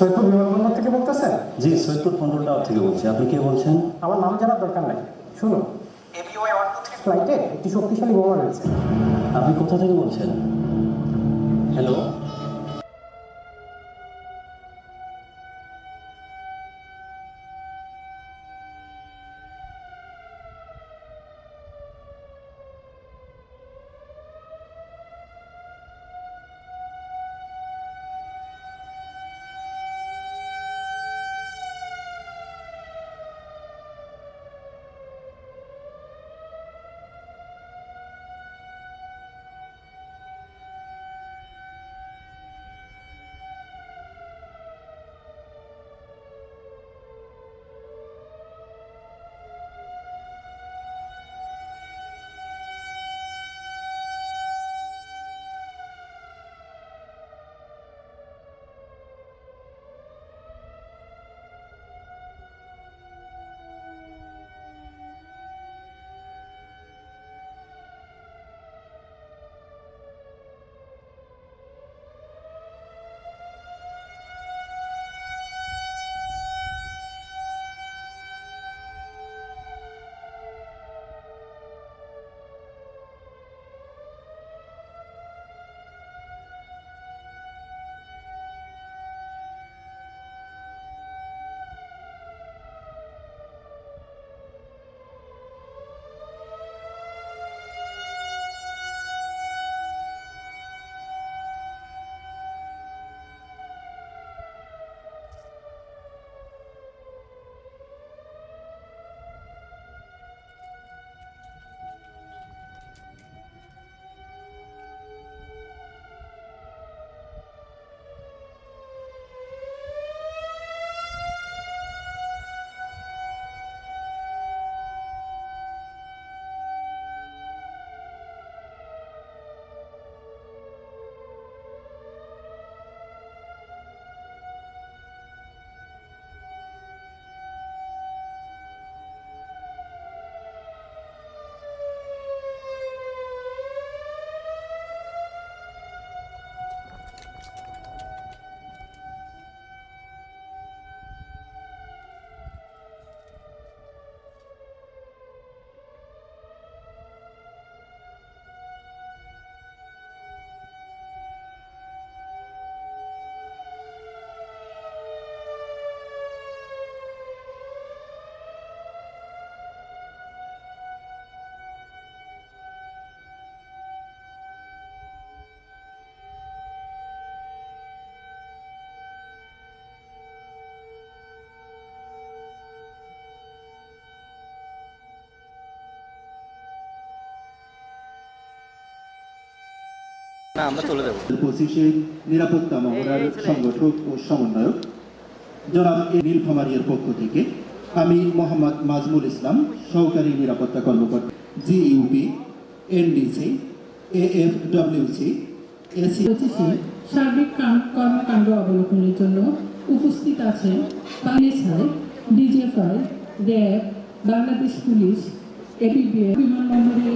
সৈয়দপুর বিমানবন্দর থেকে বলতেছেন? জি সৈয়দপুর কন্ট্রোল থেকে বলছি। আপনি কে বলছেন? আমার নাম জানার দরকার নাই। শুনুন। এবিওয়াই ওয়ান টু থ্রি ফ্লাইটে একটি শক্তিশালী বোমা রয়েছে। আপনি কোথা থেকে বলছেন? হ্যালো? না আমরা চলে যাব। পঁচিশে নিরাপত্তা মহড়ার সংগঠক ও সমন্বয়ক। জনাব এ নীলফামারিয়ার পক্ষ থেকে আমি মোহাম্মদ মাজমুল ইসলাম সহকারী নিরাপত্তা কর্মকর্তা জিইউপি এনডিসি এএফডব্লিউসি এসি সার্বিক কর্মকাণ্ড অবলোকনের জন্য উপস্থিত আছেন বাংলাদেশাই ডিজেফআই র্যাব বাংলাদেশ পুলিশ এবিবিএ বিমানবন্দরে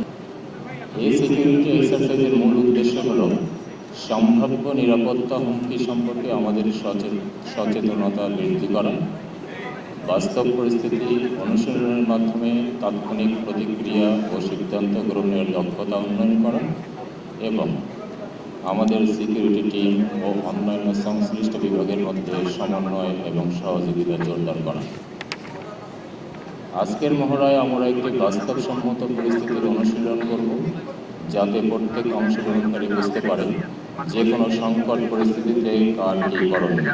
এই সিকিউরিটি এক্সারসাইজের মূল উদ্দেশ্য হল সম্ভাব্য নিরাপত্তা হুমকি সম্পর্কে আমাদের সচে- সচেতনতা বৃদ্ধি করা। বাস্তব পরিস্থিতি অনুশীলনের মাধ্যমে তাৎক্ষণিক প্রতিক্রিয়া ও সিদ্ধান্ত গ্রহণের দক্ষতা উন্নয়ন করা এবং আমাদের সিকিউরিটি টিম ও অন্যান্য সংশ্লিষ্ট বিভাগের মধ্যে সমন্বয় এবং সহযোগিতা জোরদার করা। আজকের মহড়ায় আমরা একটি বাস্তবসম্মত পরিস্থিতির অনুশীলন করব, যাতে প্রত্যেক অংশগ্রহণকারী বুঝতে পারে যে কোনো সংকট পরিস্থিতিতে কার কী করণীয়।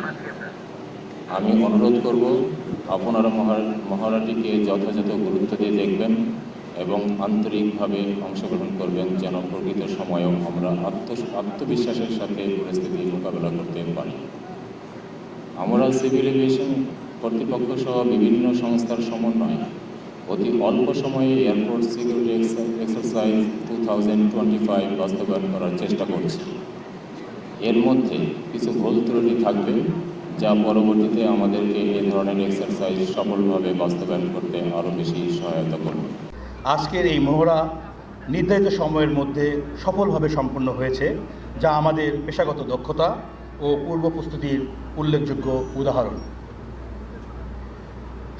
আমি অনুরোধ করব, আপনারা মহা- মহড়াটিকে যথাযথ গুরুত্ব দিয়ে দেখবেন এবং আন্তরিকভাবে অংশগ্রহণ করবেন, যেন প্রকৃত সময়েও আমরা আত্ম, আত্মবিশ্বাসের সাথে পরিস্থিতি মোকাবেলা করতে পারি। আমরা সিভিল এভিয়েশন কর্তৃপক্ষ সহ বিভিন্ন সংস্থার সমন্বয়ে। অতি অল্প সময়ে airport security exercise two thousand twenty five বাস্তবায়ন করার চেষ্টা করছি। এর মধ্যে কিছু ভুল ত্রুটি থাকবে, যা পরবর্তীতে আমাদেরকে এ ধরনের এক্সারসাইজ সফলভাবে বাস্তবায়ন করতে আরও বেশি সহায়তা করবে। আজকের এই মহড়া নির্ধারিত সময়ের মধ্যে সফলভাবে সম্পন্ন হয়েছে, যা আমাদের পেশাগত দক্ষতা ও পূর্ব প্রস্তুতির উল্লেখযোগ্য উদাহরণ।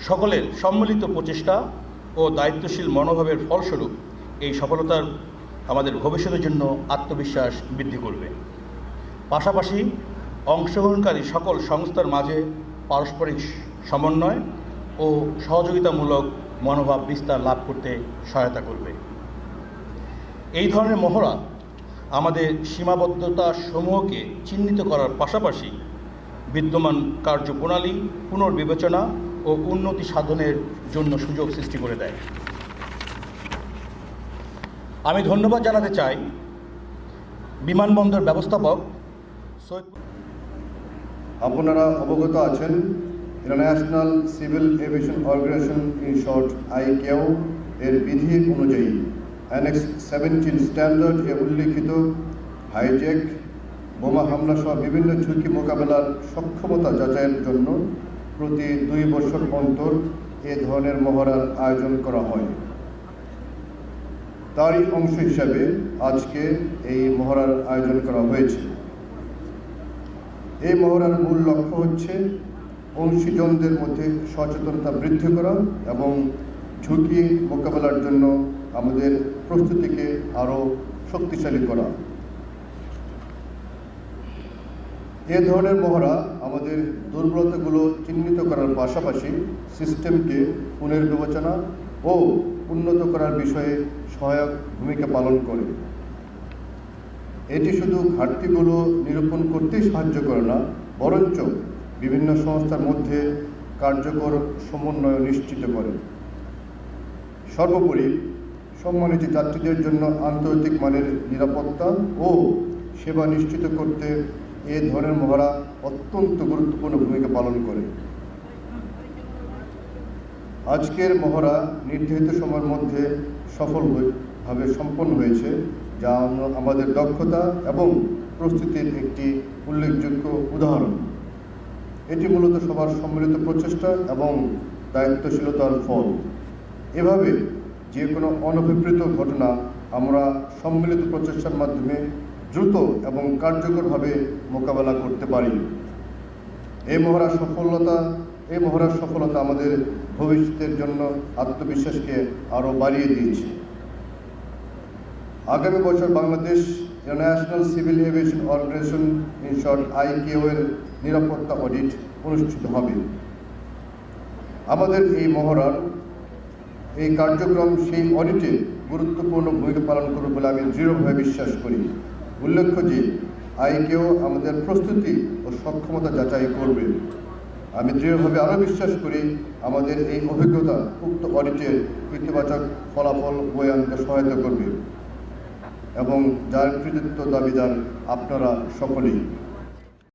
সকলের সম্মিলিত প্রচেষ্টা ও দায়িত্বশীল মনোভাবের ফলস্বরূপ এই সফলতার আমাদের ভবিষ্যতের জন্য আত্মবিশ্বাস বৃদ্ধি করবে। পাশাপাশি অংশগ্রহণকারী সকল সংস্থার মাঝে পারস্পরিক সমন্বয় ও সহযোগিতামূলক মনোভাব বিস্তার লাভ করতে সহায়তা করবে। এই ধরনের মহড়া আমাদের সীমাবদ্ধতা সমূহকে চিহ্নিত করার পাশাপাশি বিদ্যমান কার্যপ্রণালী, পুনর্বিবেচনা ও উন্নতি সাধনের জন্য সুযোগ সৃষ্টি করে দেয়। আমি ধন্যবাদ জানাতে চাই বিমানবন্দর ব্যবস্থাপক আপনারা অবগত আছেন, international civil aviation organisation, in short, ICAO, এর বিধি অনুযায়ী অ্যানেক্স সেভেন্টিন স্ট্যান্ডার্ড এ উল্লিখিত হাইজ্যাক বোমা হামলা সহ বিভিন্ন ঝুঁকি মোকাবেলার সক্ষমতা যাচাইয়ের জন্য প্রতি দুই বছর অন্তর এ ধরনের মহড়ার আয়োজন করা হয়। তারই অংশ হিসাবে আজকে এই মহড়ার আয়োজন করা হয়েছে। এই মহড়ার মূল লক্ষ্য হচ্ছে অংশীজনদের মধ্যে সচেতনতা বৃদ্ধি করা এবং ঝুঁকি মোকাবেলার জন্য আমাদের প্রস্তুতিকে আরও শক্তিশালী করা। এ ধরনের মহড়া আমাদের দুর্বলতাগুলো চিহ্নিত করার পাশাপাশি সিস্টেমকে পুনর্বিবেচনা ও উন্নত করার বিষয়ে সহায়ক ভূমিকা পালন করে। এটি শুধু ঘাটতিগুলো নিরূপণ করতেই সাহায্য করে না, বরঞ্চ বিভিন্ন সংস্থার মধ্যে কার্যকর সমন্বয় নিশ্চিত করে। সর্বোপরি সম্মানিত যাত্রীদের জন্য আন্তর্জাতিক মানের নিরাপত্তা ও সেবা নিশ্চিত করতে এ ধরনের মহড়া অত্যন্ত গুরুত্বপূর্ণ ভূমিকা পালন করে। আজকের মহড়া নির্ধারিত সময়ের মধ্যে সফল হয়ে- সম্পন্ন হয়েছে, যা আমাদের দক্ষতা এবং প্রস্তুতির একটি উল্লেখযোগ্য উদাহরণ। এটি মূলত সবার সম্মিলিত প্রচেষ্টা এবং দায়িত্বশীলতার ফল। এভাবে যে কোনো অনভিপ্রেত ঘটনা আমরা সম্মিলিত প্রচেষ্টার মাধ্যমে দ্রুত এবং কার্যকরভাবে মোকাবেলা করতে পারি। এই মহড়ার সফলতা, এই মহড়ার সফলতা আমাদের ভবিষ্যতের জন্য আত্মবিশ্বাসকে আরও বাড়িয়ে দিয়েছে। আগামী বছর Bangladesh international civil aviation organisation, in short এর নিরাপত্তা অডিট অনুষ্ঠিত হবে। আমাদের এই মহড়ার এই কার্যক্রম সেই অডিটে গুরুত্বপূর্ণ ভূমিকা পালন করবে বলে আমি দৃঢ়ভাবে বিশ্বাস করি। উল্লেখ্য যে আইকেও আমাদের প্রস্তুতি ও সক্ষমতা যাচাই করবে। আমি দৃঢ়ভাবে আরও বিশ্বাস করি আমাদের এই অভিজ্ঞতা উক্ত অডিটের ইতিবাচক ফলাফল বয়ে আনতে সহায়তা করবে এবং যার কৃতিত্ব দাবিদার আপনারা সকলেই।